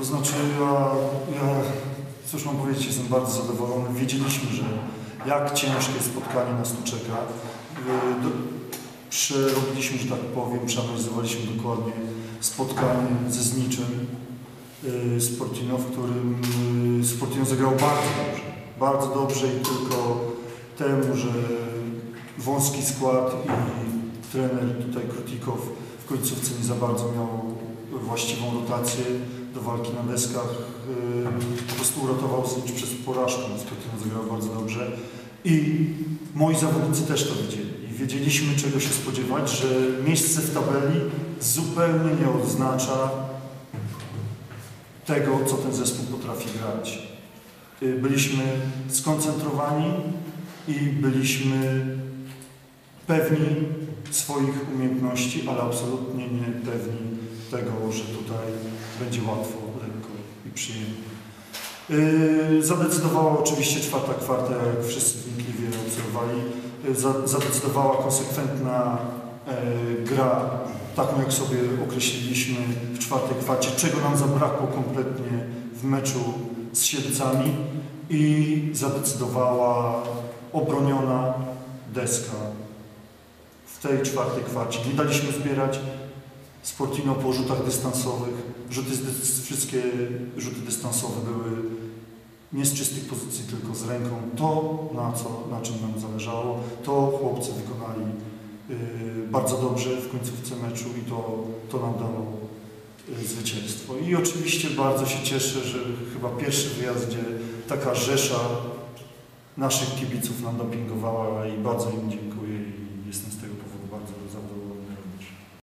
To znaczy, ja, ja cóż mam powiedzieć, jestem bardzo zadowolony. Wiedzieliśmy, że jak ciężkie spotkanie nas tu czeka. Y, Do, przerobiliśmy, że tak powiem, przeanalizowaliśmy dokładnie spotkanie ze Zniczem. y, Sportino, w którym y, Sportino zagrał bardzo dobrze. Bardzo dobrze i tylko temu, że wąski skład i trener tutaj Krutikow w końcówce nie za bardzo miał właściwą rotację do walki na deskach. y, Po prostu uratował Znicz przez porażkę. Sportino zagrał bardzo dobrze. I moi zawodnicy też to wiedzieli. I wiedzieliśmy, czego się spodziewać, że miejsce w tabeli zupełnie nie oznacza tego, co ten zespół potrafi grać. Y, Byliśmy skoncentrowani i byliśmy pewni swoich umiejętności, ale absolutnie nie pewni tego, że tutaj będzie łatwo, lekko i przyjemnie. Yy, Zadecydowała oczywiście czwarta kwarta, jak wszyscy wnikliwie obserwowali, yy, za- zadecydowała konsekwentna e, gra, taką jak sobie określiliśmy w czwartej kwarcie, czego nam zabrakło kompletnie w meczu z Siedlcami i zadecydowała obroniona deska w tej czwartej kwarcie. Nie daliśmy zbierać Sportino po rzutach dystansowych. Rzuty, wszystkie rzuty dystansowe były nie z czystych pozycji, tylko z ręką. To, na, co, na czym nam zależało, to chłopcy wykonali y, bardzo dobrze w końcówce meczu i to, to nam dało y, zwycięstwo. I oczywiście bardzo się cieszę, że chyba pierwszy wyjazd, gdzie taka rzesza naszych kibiców nam dopingowała i bardzo im dziękuję